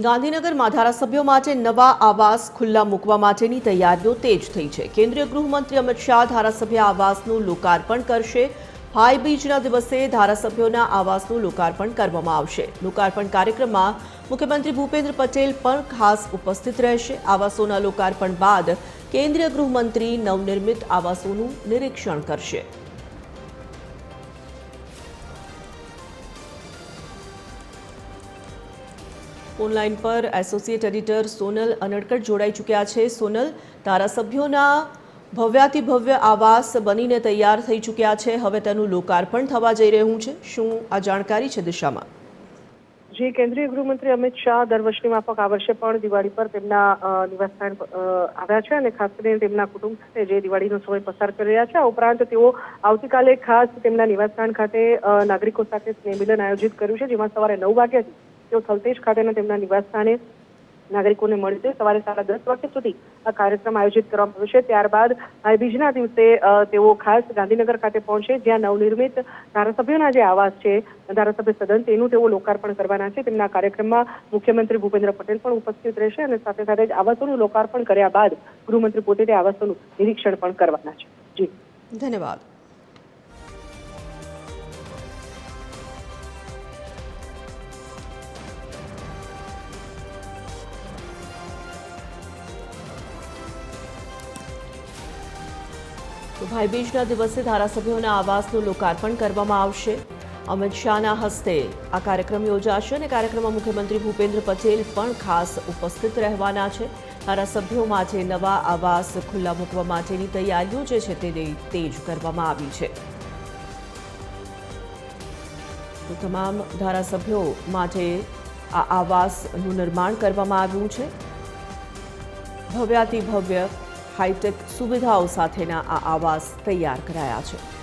ગાંધીનગરમાં ધારાસભ્યો માટે નવા આવાસ ખુલ્લા મૂકવા માટેની તૈયારીઓ તેજ થઈ છે. કેન્દ્રીય ગૃહમંત્રી અમિત શાહ ધારાસભ્ય આવાસનું લોકાર્પણ કરશે. ભાઈ બીજના દિવસે ધારાસભ્યોના આવાસનું લોકાર્પણ કરવામાં આવશે. લોકાર્પણ કાર્યક્રમમાં મુખ્યમંત્રી ભૂપેન્દ્ર પટેલ પણ ખાસ ઉપસ્થિત રહેશે. આવાસોના લોકાર્પણ બાદ કેન્દ્રીય ગૃહમંત્રી નવનિર્મિત આવાસોનું નિરીક્ષણ કરશે. ઓનલાઈન પર એસોસિએટ એડિટર સોનલ અનડકટ જોડાઈ ચૂક્યા છે. સોનલ, ધારાસભ્યોના ભવ્યાતિ ભવ્ય આવાસ બનીને તૈયાર થઈ ચૂક્યા છે. હવે તેનું લોકાર્પણ થવા જઈ રહ્યું છે. શું આ જાણકારી છે દિશામાં? જે, કેન્દ્રીય ગૃહમંત્રી અમિત શાહ દર વર્ષની માફક આ વર્ષે પણ દિવાળી પર તેમના નિવાસસ્થાન આવ્યા છે અને ખાસ કરીને તેમના કુટુંબ સાથે જે દિવાળીનો સમય પસાર કરી રહ્યા છે, આ ઉપરાંત તેઓ આવતીકાલે ખાસ તેમના નિવાસસ્થાન ખાતે નાગરિકો સાથે સ્નેહ મિલન આયોજિત કર્યું છે, જેમાં સવારે નવ વાગ્યાથી તેઓ થલતેજ ખાતેના તેમના નિવાસસ્થાને નાગરિકોને મળશે સવારે સાડા દસ વાગ્યા સુધી આ કાર્યક્રમ આયોજિત કરવામાં આવ્યો છે. ત્યારબાદ બીજના દિવસે તેઓ ખાસ ગાંધીનગર ખાતે પહોંચશે જ્યાં નવનિર્મિત ધારાસભ્યોના જે આવાસ છે, ધારાસભ્ય સદન, તેનું તેઓ લોકાર્પણ કરવાના છે. તેમના કાર્યક્રમમાં મુખ્યમંત્રી ભૂપેન્દ્ર પટેલ પણ ઉપસ્થિત રહેશે અને સાથે સાથે જ આવાસોનું લોકાર્પણ કર્યા બાદ ગૃહમંત્રી પોતે તે આવાસોનું નિરીક્ષણ પણ કરવાના છે. જી. ધન્યવાદ. તો ભાઈબીજના દિવસે ધારાસભ્યોના આવાસનું લોકાર્પણ કરવામાં આવશે. અમિત શાહના હસ્તે આ કાર્યક્રમ યોજાશે અને કાર્યક્રમમાં મુખ્યમંત્રી ભૂપેન્દ્ર પટેલ પણ ખાસ ઉપસ્થિત રહેવાના છે. ધારાસભ્યો માટે નવા આવાસ ખુલ્લા મૂકવા માટેની તૈયારીઓ જે છે તેને તેજ કરવામાં આવી છે. તો તમામ ધારાસભ્યો માટે આ આવાસનું નિર્માણ કરવામાં આવ્યું છે. ભવ્યાતિ ભવ્ય હાઈટેક સુવિધાઓ સાથેના આ આવાસ તૈયાર કરાયા છે.